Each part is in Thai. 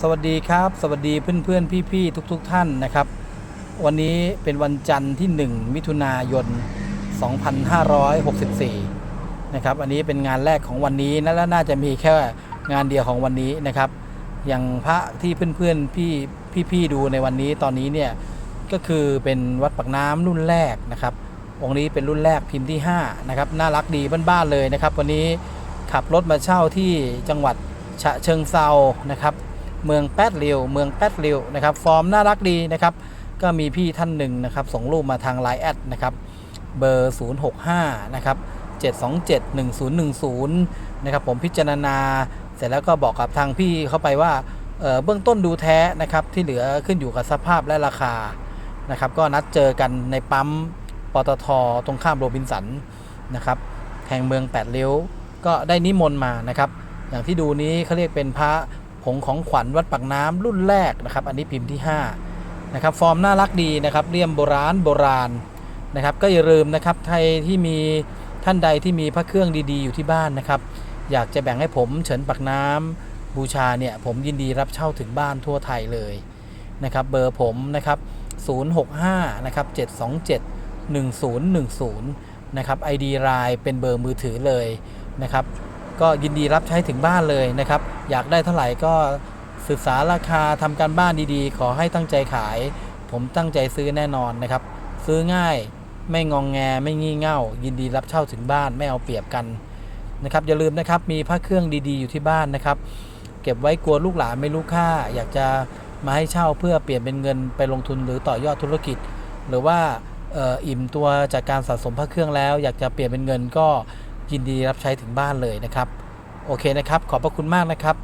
สวัสดีครับ สวัสดีเพื่อนเพื่อนๆพี่ๆทุก ๆ ท่านนะครับ วันนี้เป็นวันจันทร์ที่ 1 มิถุนายน 2564 นะครับ อันนี้เป็นงานแรกของวันนี้นะและน่าจะมีแค่งานเดียวของวันนี้นะครับ อย่างพระที่เพื่อนๆพี่พี่ๆดูในวันนี้ตอนนี้เนี่ยก็คือเป็นวัดปักน้ำรุ่นแรกนะครับองค์นี้เป็นรุ่นแรกพิมพ์ที่5นะครับน่ารักดีบ้านๆเลยนะครับ วันนี้ขับรถมาเช่าที่จังหวัดฉะเชิงเซานะครับ เมืองแปดริวเมืองแปดริวนะครับฟอร์มน่ารักดีนะครับก็มีพี่ท่านหนึ่งนะครับส่งรูปมาทาง Line แอดนะครับเบอร์ 065 นะครับ 727 1010 นะครับ ผมพิจารณา เสร็จแล้วก็บอกกับทางพี่เข้าไปว่าเเบื้องต้นดูแท้นะครับ ที่เหลือขึ้นอยู่กับสภาพและราคานะครับ ก็นัดเจอกันในปั๊มปตทตรงข้ามโรบินสันนะครับแห่งเมืองแปดเลี้ยวก็ได้นิมนต์มานะครับ อย่างที่ดูนี้เขาเรียกเป็นพระ ผงของขวัญวัดปากน้ำรุ่นแรกนะครับ อันนี้พิมพ์ที่5นะครับฟอร์มน่ารักดีนะครับเลี่ยมโบราณโบราณนะครับก็อย่าลืมนะครับใครที่มีท่านใดที่มีพระเครื่องดีๆอยู่ที่บ้านนะครับ อยากจะแบ่งให้ผมเฉินปากน้ำบูชาเนี่ยผมยินดีรับเช่าถึงบ้านทั่วไทยเลยนะครับเบอร์ผมนะครับ 065 นะครับ 727 1010 นะครับ ID รายเป็นเบอร์มือถือเลยนะครับ ก็ยินดีรับใช้ถึงบ้านเลยนะครับ อยากได้เท่าไหร่ก็ศึกษาราคาทำการบ้านดีๆ ขอให้ตั้งใจขาย ผมตั้งใจซื้อแน่นอนนะครับ ซื้อง่ายไม่งองแงไม่งี่เง่า ยินดีรับเช่าถึงบ้านไม่เอาเปรียบกันนะครับ อย่าลืมนะครับมีพระเครื่องดีๆอยู่ที่บ้านนะครับ เก็บไว้กลัวลูกหลานไม่รู้ค่า อยากจะมาให้เช่าเพื่อเปลี่ยนเป็นเงินไปลงทุนหรือต่อยอดธุรกิจ หรือว่าอ,อ,อิ่มตัวจากการสะสมพระเครื่องแล้ว อยากจะเปลี่ยนเป็นเงินก็ ยินดีรับใช้ถึงบ้านเลยนะครับ โอเคนะครับ ขอบพระคุณมากนะครับ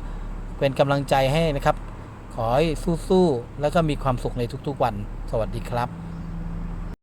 เป็นกำลังใจให้นะครับ ขอให้สู้ๆแล้วก็มีความสุขในทุกๆวัน สวัสดีครับ